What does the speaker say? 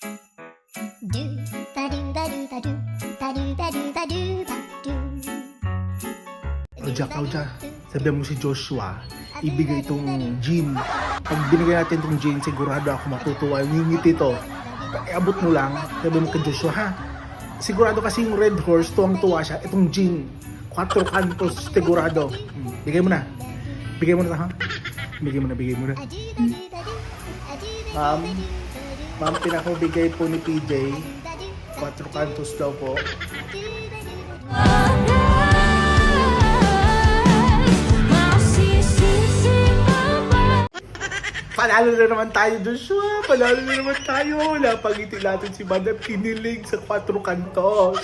Do ba do ba do ba do ba do ba do ba do ba do. Claudia, Claudia, sabihan mo si Joshua, ibigay itong gin. Pag binigay natin itong gin, sigurado ako matutuwa. Yung ngiti to, iabot mo lang, sabihan mo kay Joshua, ha? Sigurado kasi yung Red Horse, tuwang-tuwa siya. Itong gin, quattro cantos, sigurado. Hmm, Bigay mo na. Bigay mo na, ha? Bigay mo na, bigay mo na. A Ma'am, pinakabigay po ni PJ, Ba do ba quattro cantos daw po. Panalo na naman tayo, Joshua. Panalo na naman tayo. Napangiti natin si Madam Kinilig sa quattro cantos.